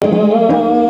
哦。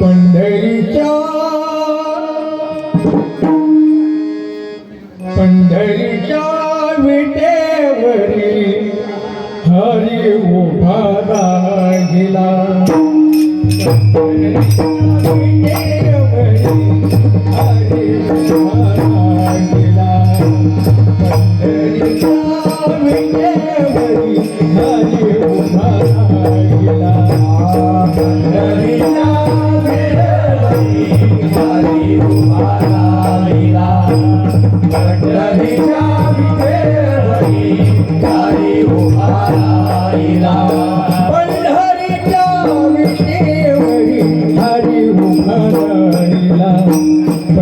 पंढरीच्या पंढरीच्या विटेवरी हरी उभा राहिला.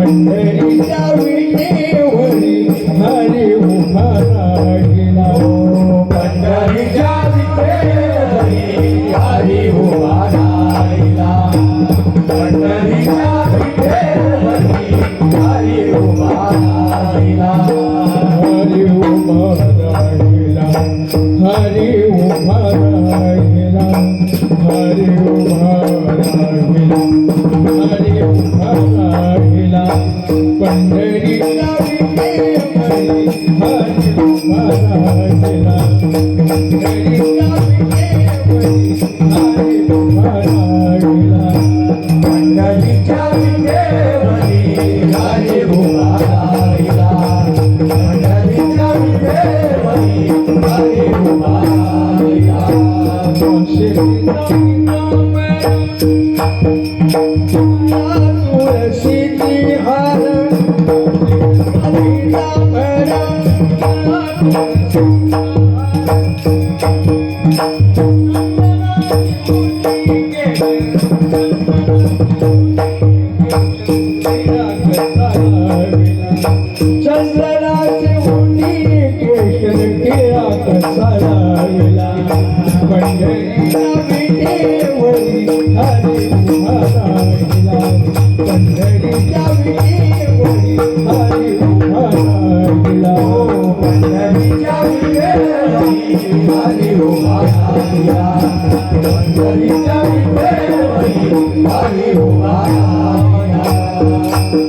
Amém. Hare Om Hare Om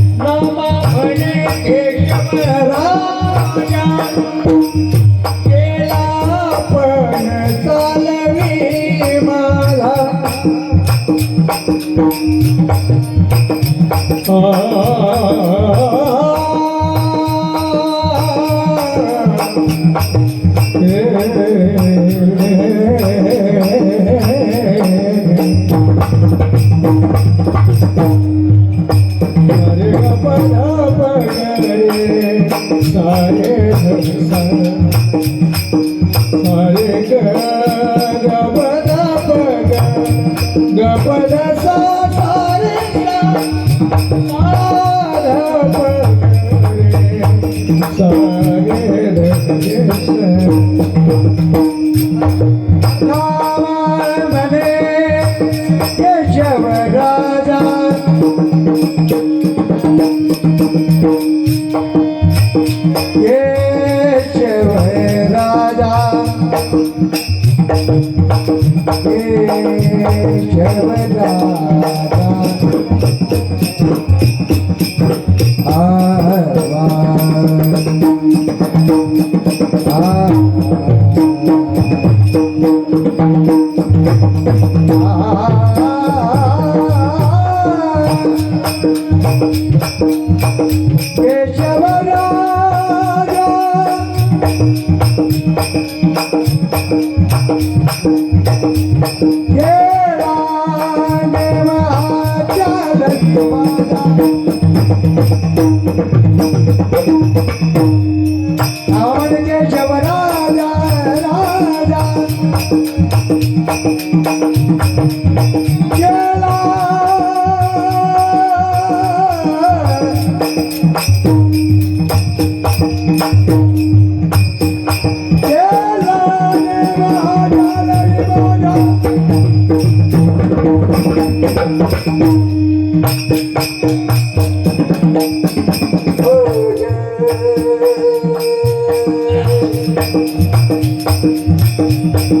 केशवराजा Thank you.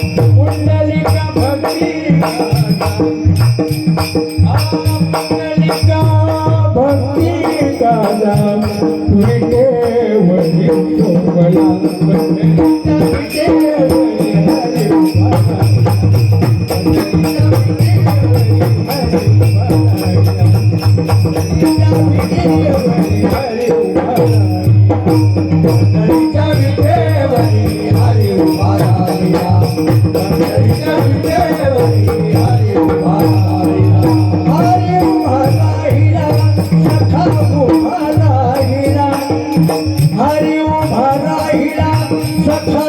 We mukhe mukhe mukhe mukhe mukhe mukhe mukhe mukhe mukhe mukhe सखा